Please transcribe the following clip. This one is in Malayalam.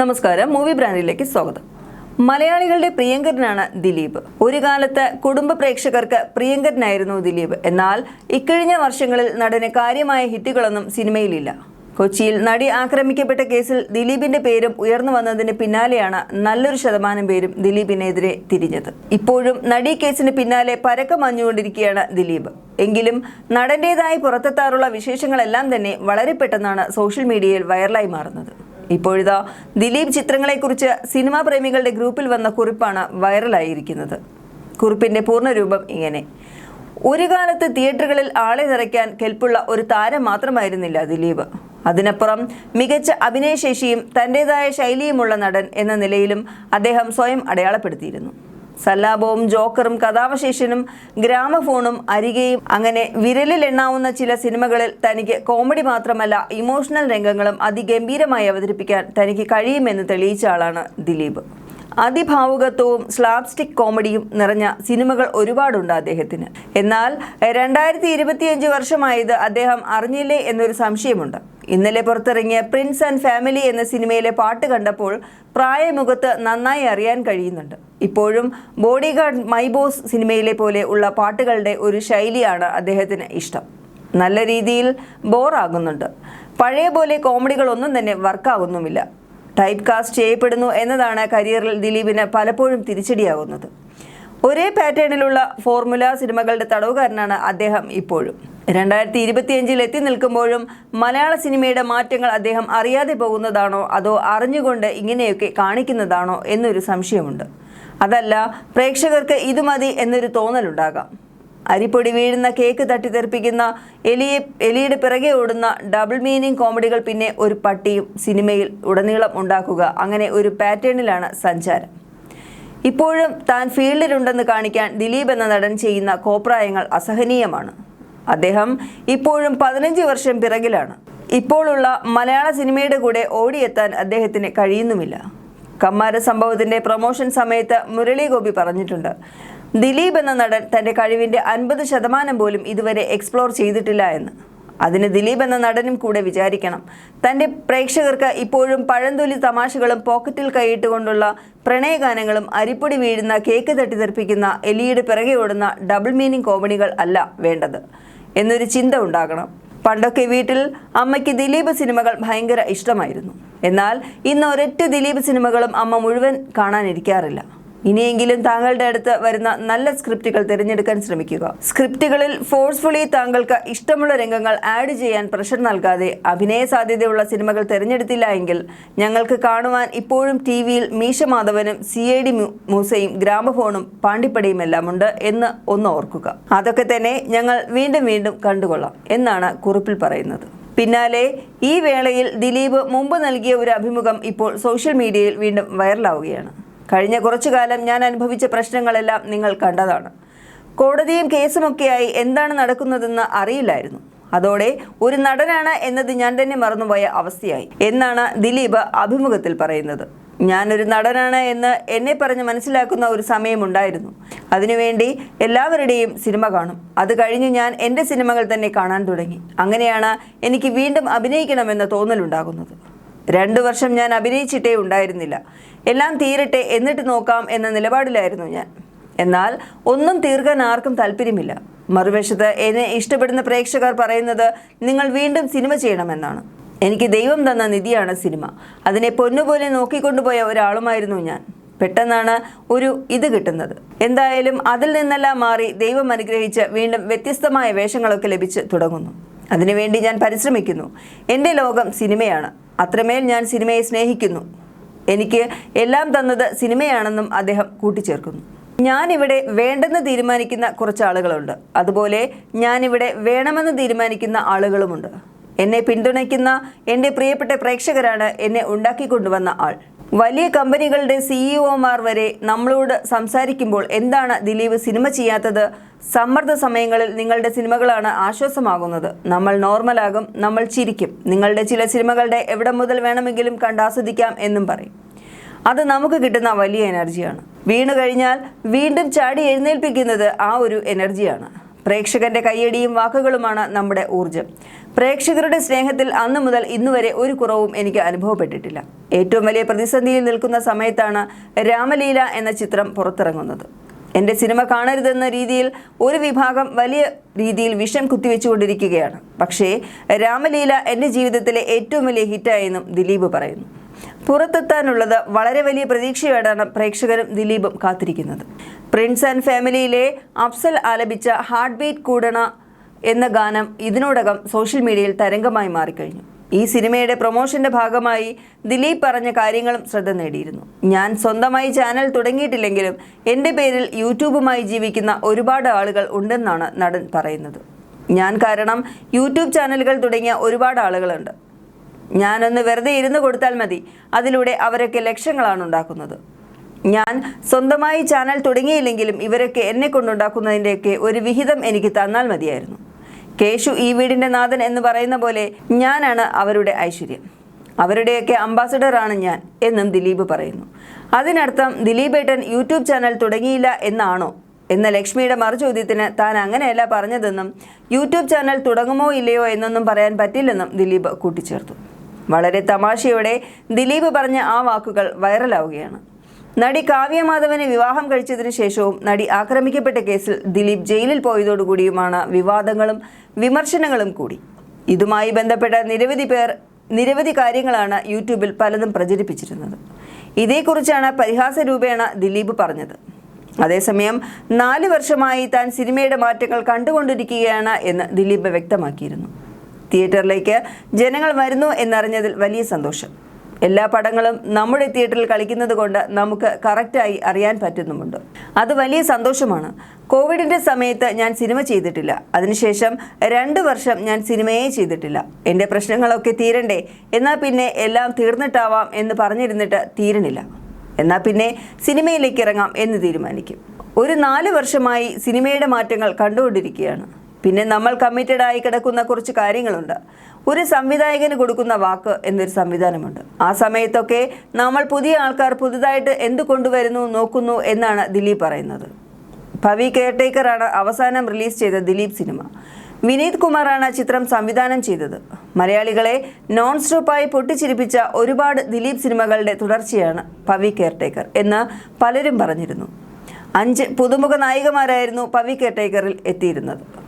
നമസ്കാരം. മൂവി ബ്രാൻഡിലേക്ക് സ്വാഗതം. മലയാളികളുടെ പ്രിയങ്കരനാണ് ദിലീപ്. ഒരു കാലത്ത് കുടുംബ പ്രേക്ഷകർക്ക് പ്രിയങ്കരനായിരുന്നു ദിലീപ്. എന്നാൽ ഇക്കഴിഞ്ഞ വർഷങ്ങളിൽ നടന് കാര്യമായ ഹിറ്റുകളൊന്നും സിനിമയിലില്ല. കൊച്ചിയിൽ നടി ആക്രമിക്കപ്പെട്ട കേസിൽ ദിലീപിന്റെ പേരും ഉയർന്നു വന്നതിന് പിന്നാലെയാണ് നല്ലൊരു ശതമാനം പേരും ദിലീപിനെതിരെ തിരിഞ്ഞത്. ഇപ്പോഴും നടി കേസിന് പിന്നാലെ പരക്കം മഞ്ഞുകൊണ്ടിരിക്കുകയാണ് ദിലീപ്. എങ്കിലും നടന്റേതായി പുറത്തെത്താറുള്ള വിശേഷങ്ങളെല്ലാം തന്നെ വളരെ പെട്ടെന്നാണ് സോഷ്യൽ മീഡിയയിൽ വൈറലായി മാറുന്നത്. ഇപ്പോഴിതാ ദിലീപ് ചിത്രങ്ങളെക്കുറിച്ച് സിനിമാ പ്രേമികളുടെ ഗ്രൂപ്പിൽ വന്ന കുറിപ്പാണ് വൈറലായിരിക്കുന്നത്. കുറിപ്പിന്റെ പൂർണരൂപം ഇങ്ങനെ. ഒരു കാലത്ത് തിയേറ്ററുകളിൽ ആളെ നിറയ്ക്കാൻ കെൽപ്പുള്ള ഒരു താരം മാത്രമായിരുന്നില്ല ദിലീപ്. അതിനപ്പുറം മികച്ച അഭിനയശേഷിയും തന്റെതായ ശൈലിയുമുള്ള നടൻ എന്ന നിലയിലും അദ്ദേഹം സ്വയം അടയാളപ്പെടുത്തിയിരുന്നു. സല്ലാപവും ജോക്കറും കഥാവശേഷനും ഗ്രാമഫോണും അരികെയും അങ്ങനെ വിരലിൽ എണ്ണാവുന്ന ചില സിനിമകളിൽ തനിക്ക് കോമഡി മാത്രമല്ല ഇമോഷണൽ രംഗങ്ങളും അതിഗംഭീരമായി അവതരിപ്പിക്കാൻ തനിക്ക് കഴിയുമെന്ന് തെളിയിച്ച ആളാണ് ദിലീപ്. അതിഭാവുകത്വവും സ്ലാബ്സ്റ്റിക് കോമഡിയും നിറഞ്ഞ സിനിമകൾ ഒരുപാടുണ്ട് അദ്ദേഹത്തിന്. എന്നാൽ രണ്ടായിരത്തി ഇരുപത്തിയഞ്ച് വർഷമായത് അദ്ദേഹം അറിഞ്ഞില്ലേ എന്നൊരു സംശയമുണ്ട്. ഇന്നലെ പുറത്തിറങ്ങിയ പ്രിൻസ് ആൻഡ് ഫാമിലി എന്ന സിനിമയിലെ പാട്ട് കണ്ടപ്പോൾ പ്രായമുഖത്ത് നന്നായി അറിയാൻ കഴിയുന്നുണ്ട്. ഇപ്പോഴും ബോഡിഗാർഡ് മൈ ബോസ് സിനിമയിലെ പോലെ ഉള്ള പാട്ടുകളുടെ ഒരു ശൈലിയാണ് അദ്ദേഹത്തിന് ഇഷ്ടം. നല്ല രീതിയിൽ ബോറാകുന്നുണ്ട് പഴയ പോലെ കോമഡികളൊന്നും തന്നെ വർക്കാകുന്നുമില്ല ടൈപ്പ് കാസ്റ്റ് ചെയ്യപ്പെടുന്നു എന്നതാണ് കരിയറിൽ ദിലീപിന് പലപ്പോഴും തിരിച്ചടിയാകുന്നത് ഒരേ പാറ്റേണിലുള്ള ഫോർമുല സിനിമകളുടെ തടവുകാരനാണ് അദ്ദേഹം ഇപ്പോഴും. രണ്ടായിരത്തി ഇരുപത്തിയഞ്ചിൽ എത്തി നിൽക്കുമ്പോഴും മലയാള സിനിമയുടെ മാറ്റങ്ങൾ അദ്ദേഹം അറിയാതെ പോകുന്നതാണോ അതോ അറിഞ്ഞുകൊണ്ട് ഇങ്ങനെയൊക്കെ കാണിക്കുന്നതാണോ എന്നൊരു സംശയമുണ്ട്. അതല്ല പ്രേക്ഷകർക്ക് ഇത് മതി എന്നൊരു തോന്നലുണ്ടാകാം. അരിപ്പൊടി വീഴുന്ന കേക്ക് തട്ടിത്തെറിപ്പിക്കുന്ന എലിയെ എലിയുടെ പിറകെ ഓടുന്ന ഡബിൾ മീനിങ് കോമഡികൾ പിന്നെ ഒരു പട്ടിയും സിനിമയിൽ ഉടനീളം ഉണ്ടാക്കുക. അങ്ങനെ ഒരു പാറ്റേണിലാണ് സഞ്ചാരം. ഇപ്പോഴും താൻ ഫീൽഡിലുണ്ടെന്ന് കാണിക്കാൻ ദിലീപ് എന്ന നടൻ ചെയ്യുന്ന കോപ്രായങ്ങൾ അസഹനീയമാണ്. അദ്ദേഹം ഇപ്പോഴും പതിനഞ്ച് വർഷം പിറകിലാണ്. ഇപ്പോഴുള്ള മലയാള സിനിമയുടെ കൂടെ ഓടിയെത്താൻ അദ്ദേഹത്തിന് കഴിയുന്നുമില്ല. കമ്മാര സംഭവത്തിന്റെ പ്രൊമോഷൻ സമയത്ത് മുരളി ഗോപി പറഞ്ഞിട്ടുണ്ട്. ദിലീപ് എന്ന നടൻ തന്റെ കഴിവിന്റെ അൻപത് ശതമാനം പോലും ഇതുവരെ എക്സ്പ്ലോർ ചെയ്തിട്ടില്ല എന്ന്. അതിന് ദിലീപ് എന്ന നടനും കൂടെ വിചാരിക്കണം. തന്റെ പ്രേക്ഷകർക്ക് ഇപ്പോഴും പഴന്തൊലി തമാശകളും പോക്കറ്റിൽ കൈയിട്ടുകൊണ്ടുള്ള പ്രണയഗാനങ്ങളും അരിപ്പൊടി വീഴുന്ന കേക്ക് തട്ടിത്തെറിപ്പിക്കുന്ന എലിയുടെ പിറകെ ഓടുന്ന ഡബിൾ മീനിങ് കോമഡികൾ അല്ല വേണ്ടത് എന്നൊരു ചിന്ത ഉണ്ടാകണം. പണ്ടൊക്കെ വീട്ടിൽ അമ്മയ്ക്ക് ദിലീപ് സിനിമകൾ ഭയങ്കര ഇഷ്ടമായിരുന്നു. എന്നാൽ ഇന്ന് ഒരൊറ്റ ദിലീപ് സിനിമകളും അമ്മ മുഴുവൻ കാണാനിരിക്കാറില്ല. ഇനിയെങ്കിലും താങ്കളുടെ അടുത്ത് വരുന്ന നല്ല സ്ക്രിപ്റ്റുകൾ തിരഞ്ഞെടുക്കാൻ ശ്രമിക്കുക. സ്ക്രിപ്റ്റുകളിൽ ഫോഴ്സ്ഫുള്ളി താങ്കൾക്ക് ഇഷ്ടമുള്ള രംഗങ്ങൾ ആഡ് ചെയ്യാൻ പ്രഷർ നൽകാതെ അഭിനയ സാധ്യതയുള്ള സിനിമകൾ തിരഞ്ഞെടുത്തില്ല എങ്കിൽ ഞങ്ങൾക്ക് കാണുവാൻ ഇപ്പോഴും ടി വിയിൽ മീശ മാധവനും സി ഐ ഡി മൂസയും ഗ്രാമഫോണും പാണ്ടിപ്പടിയും എല്ലാം ഉണ്ട് എന്ന് ഒന്ന് ഓർക്കുക. അതൊക്കെ തന്നെ ഞങ്ങൾ വീണ്ടും വീണ്ടും കണ്ടുകൊള്ളാം എന്നാണ് കുറിപ്പിൽ പറയുന്നത്. പിന്നാലെ ഈ വേളയിൽ ദിലീപ് മുമ്പ് നൽകിയ ഒരു അഭിമുഖം ഇപ്പോൾ സോഷ്യൽ മീഡിയയിൽ വീണ്ടും വൈറലാവുകയാണ്. കഴിഞ്ഞ കുറച്ചു കാലം ഞാൻ അനുഭവിച്ച പ്രശ്നങ്ങളെല്ലാം നിങ്ങൾ കണ്ടതാണ്. കോടതിയും കേസുമൊക്കെയായി എന്താണ് നടക്കുന്നതെന്ന് അറിയില്ലായിരുന്നു. അതോടെ ഒരു നടനാണ് എന്നത് ഞാൻ തന്നെ മറന്നുപോയ അവസ്ഥയായി എന്നാണ് ദിലീപ് അഭിമുഖത്തിൽ പറയുന്നത്. ഞാനൊരു നടനാണ് എന്ന് എന്നെ പറഞ്ഞ് മനസ്സിലാക്കുന്ന ഒരു സമയമുണ്ടായിരുന്നു. അതിനുവേണ്ടി എല്ലാവരുടെയും സിനിമ കാണും. അത് കഴിഞ്ഞ് ഞാൻ എന്റെ സിനിമകൾ തന്നെ കാണാൻ തുടങ്ങി. അങ്ങനെയാണ് എനിക്ക് വീണ്ടും അഭിനയിക്കണമെന്ന തോന്നലുണ്ടാകുന്നത്. രണ്ടു വർഷം ഞാൻ അഭിനയിച്ചിട്ടേ ഉണ്ടായിരുന്നില്ല. എല്ലാം തീരട്ടെ എന്നിട്ട് നോക്കാം എന്ന നിലപാടിലായിരുന്നു ഞാൻ. എന്നാൽ ഒന്നും തീർക്കാൻ ആർക്കും താല്പര്യമില്ല. മറുവശത്ത് എന്നെ ഇഷ്ടപ്പെടുന്ന പ്രേക്ഷകർ പറയുന്നത് നിങ്ങൾ വീണ്ടും സിനിമ ചെയ്യണമെന്നാണ്. എനിക്ക് ദൈവം തന്ന നിധിയാണ് സിനിമ. അതിനെ പൊന്നുപോലെ നോക്കിക്കൊണ്ടുപോയ ഒരാളുമായിരുന്നു ഞാൻ. പെട്ടെന്നാണ് ഒരു ഇത് കിട്ടുന്നത്. എന്തായാലും അതിൽ നിന്നെല്ലാം മാറി ദൈവം അനുഗ്രഹിച്ച് വീണ്ടും വ്യത്യസ്തമായ വേഷങ്ങളൊക്കെ ലഭിച്ച് തുടങ്ങുന്നു. അതിനുവേണ്ടി ഞാൻ പരിശ്രമിക്കുന്നു. എന്റെ ലോകം സിനിമയാണ്. അത്രമേൽ ഞാൻ സിനിമയെ സ്നേഹിക്കുന്നു. എനിക്ക് എല്ലാം തന്നത് സിനിമയാണെന്നും അദ്ദേഹം കൂട്ടിച്ചേർക്കുന്നു. ഞാനിവിടെ വേണ്ടെന്ന് തീരുമാനിക്കുന്ന കുറച്ച് ആളുകളുണ്ട് അതുപോലെ ഞാനിവിടെ വേണമെന്ന് തീരുമാനിക്കുന്ന ആളുകളുമുണ്ട്. എന്നെ പിന്തുണയ്ക്കുന്ന എന്റെ പ്രിയപ്പെട്ട പ്രേക്ഷകരാണ് എന്നെ ഉണ്ടാക്കിക്കൊണ്ടുവന്ന ആൾ. വലിയ കമ്പനികളുടെ സിഇഒമാർ വരെ നമ്മളോട് സംസാരിക്കുമ്പോൾ എന്താണ് ദിലീപ് സിനിമ ചെയ്യാത്തത്? സമ്മർദ്ദ സമയങ്ങളിൽ നിങ്ങളുടെ സിനിമകളാണ് ആശ്വാസമാകുന്നത്. നമ്മൾ നോർമലാകും നമ്മൾ ചിരിക്കും. നിങ്ങളുടെ ചില സിനിമകളുടെ എവിടെ മുതൽ വേണമെങ്കിലും കണ്ടാസ്വദിക്കാം എന്നും പറയും. അത് നമുക്ക് കിട്ടുന്ന വലിയ എനർജിയാണ്. വീണു കഴിഞ്ഞാൽ വീണ്ടും ചാടി എഴുന്നേൽപ്പിക്കുന്നത് ആ ഒരു എനർജിയാണ്. പ്രേക്ഷകന്റെ കയ്യടിയും വാക്കുകളുമാണ് നമ്മുടെ ഊർജം പ്രേക്ഷകരുടെ സ്നേഹത്തിൽ അന്നു മുതൽ ഇന്നുവരെ ഒരു കുറവും എനിക്ക് അനുഭവപ്പെട്ടിട്ടില്ല. ഏറ്റവും വലിയ പ്രതിസന്ധിയിൽ നിൽക്കുന്ന സമയത്താണ് രാമലീല എന്ന ചിത്രം പുറത്തിറങ്ങുന്നത്. എന്റെ സിനിമ കാണരുതെന്ന രീതിയിൽ ഒരു വിഭാഗം വലിയ രീതിയിൽ വിഷം കുത്തിവെച്ചുകൊണ്ടിരിക്കുകയാണ്. പക്ഷേ രാമലീല എന്റെ ജീവിതത്തിലെ ഏറ്റവും വലിയ ഹിറ്റായെന്നും ദിലീപ് പറയുന്നു. പുറത്തെത്താനുള്ളത് വളരെ വലിയ പ്രതീക്ഷയോടാണ് പ്രേക്ഷകരും ദിലീപും കാത്തിരിക്കുന്നത്. പ്രിൻസ് ആൻഡ് ഫാമിലിയിലെ അഫ്സൽ ആലപിച്ച ഹാർട്ട് ബീറ്റ് കൂടണ എന്ന ഗാനം ഇതിനോടകം സോഷ്യൽ മീഡിയയിൽ തരംഗമായി മാറിക്കഴിഞ്ഞു. ഈ സിനിമയുടെ പ്രൊമോഷന്റെ ഭാഗമായി ദിലീപ് പറഞ്ഞ കാര്യങ്ങളും ശ്രദ്ധ നേടിയിരുന്നു. ഞാൻ സ്വന്തമായി ചാനൽ തുടങ്ങിയിട്ടില്ലെങ്കിലും എന്റെ പേരിൽ യൂട്യൂബുമായി ജീവിക്കുന്ന ഒരുപാട് ആളുകൾ ഉണ്ടെന്നാണ് നടൻ പറയുന്നത്. ഞാൻ കാരണം യൂട്യൂബ് ചാനലുകൾ തുടങ്ങിയ ഒരുപാട് ആളുകളുണ്ട്. ഞാനൊന്ന് വെറുതെ ഇരുന്ന് കൊടുത്താൽ മതി. അതിലൂടെ അവരൊക്കെ ലക്ഷങ്ങളാണ് ഉണ്ടാക്കുന്നത്. ഞാൻ സ്വന്തമായി ചാനൽ തുടങ്ങിയില്ലെങ്കിലും ഇവരൊക്കെ എന്നെ കൊണ്ടുണ്ടാക്കുന്നതിന്റെയൊക്കെ ഒരു വിഹിതം എനിക്ക് തന്നാൽ മതിയായിരുന്നു. കേശു ഈ വീടിന്റെ നാഥൻ എന്ന് പറയുന്ന പോലെ ഞാനാണ് അവരുടെ ഐശ്വര്യം. അവരുടെയൊക്കെ അംബാസഡറാണ് ഞാൻ എന്നും ദിലീപ് പറയുന്നു. അതിനർത്ഥം ദിലീപേട്ടൻ യൂട്യൂബ് ചാനൽ തുടങ്ങിയില്ല എന്നാണോ? എന്ന ലക്ഷ്മിയുടെ മറുചോദ്യത്തിന് താൻ അങ്ങനെയല്ല പറഞ്ഞതെന്നും യൂട്യൂബ് ചാനൽ തുടങ്ങുമോ ഇല്ലയോ എന്നൊന്നും പറയാൻ പറ്റില്ലെന്നും ദിലീപ് കൂട്ടിച്ചേർത്തു. വളരെ തമാശയോടെ ദിലീപ് പറഞ്ഞ ആ വാക്കുകൾ വൈറലാവുകയാണ്. നടി കാവ്യമാധവനെ വിവാഹം കഴിച്ചതിന് ശേഷവും നടി ആക്രമിക്കപ്പെട്ട കേസിൽ ദിലീപ് ജയിലിൽ പോയതോടുകൂടിയുമാണ് വിവാദങ്ങളും വിമർശനങ്ങളും കൂടി. ഇതുമായി ബന്ധപ്പെട്ട നിരവധി പേർ നിരവധി കാര്യങ്ങളാണ് യൂട്യൂബിൽ പലതും പ്രചരിപ്പിച്ചിരുന്നത്. ഇതേക്കുറിച്ചാണ് പരിഹാസ രൂപേണ ദിലീപ് പറഞ്ഞത്. അതേസമയം നാല് വർഷമായി താൻ സിനിമയുടെ മാറ്റങ്ങൾ കണ്ടുകൊണ്ടിരിക്കുകയാണ് എന്ന് ദിലീപ് വ്യക്തമാക്കിയിരുന്നു. തിയേറ്ററിലേക്ക് ജനങ്ങൾ വരുന്നു എന്നറിഞ്ഞതിൽ വലിയ സന്തോഷം. എല്ലാ പടങ്ങളും നമ്മുടെ തിയേറ്ററിൽ കളിക്കുന്നത് കൊണ്ട് നമുക്ക് കറക്റ്റായി അറിയാൻ പറ്റുന്നുമുണ്ട്. അത് വലിയ സന്തോഷമാണ്. കോവിഡിന്റെ സമയത്ത് ഞാൻ സിനിമ ചെയ്തിട്ടില്ല. അതിനുശേഷം രണ്ട് വർഷം ഞാൻ സിനിമയെ ചെയ്തിട്ടില്ല. എന്റെ പ്രശ്നങ്ങളൊക്കെ തീരണ്ടേ. എന്നാൽ പിന്നെ എല്ലാം തീർന്നിട്ടാവാം എന്ന് പറഞ്ഞിരുന്നിട്ട് തീരണില്ല. എന്നാൽ പിന്നെ സിനിമയിലേക്ക് ഇറങ്ങാം എന്ന് തീരുമാനിക്കും. ഒരു നാല് വർഷമായി സിനിമയുടെ മാറ്റങ്ങൾ കണ്ടുകൊണ്ടിരിക്കുകയാണ്. പിന്നെ നമ്മൾ കമ്മിറ്റഡ് ആയി കിടക്കുന്ന കുറച്ച് കാര്യങ്ങളുണ്ട്. ഒരു സംവിധായകന് കൊടുക്കുന്ന വാക്ക് എന്നൊരു സംവിധാനമുണ്ട്. ആ സമയത്തൊക്കെ നമ്മൾ പുതിയ ആൾക്കാർ പുതുതായിട്ട് എന്ത് കൊണ്ടുവരുന്നു നോക്കുന്നു എന്നാണ് ദിലീപ് പറയുന്നത്. ഭവി കെയർടേക്കറാണ് അവസാനം റിലീസ് ചെയ്ത ദിലീപ് സിനിമ. വിനീത് കുമാറാണ് ചിത്രം സംവിധാനം ചെയ്തത്. മലയാളികളെ നോൺ സ്റ്റോപ്പായി പൊട്ടിച്ചിരിപ്പിച്ച ഒരുപാട് ദിലീപ് സിനിമകളുടെ തുടർച്ചയാണ് പവി കെയർടേക്കർ എന്ന് പലരും പറഞ്ഞിരുന്നു. അഞ്ച് പുതുമുഖ നായികമാരായിരുന്നു പവി കെയർടേക്കറിൽ എത്തിയിരുന്നത്.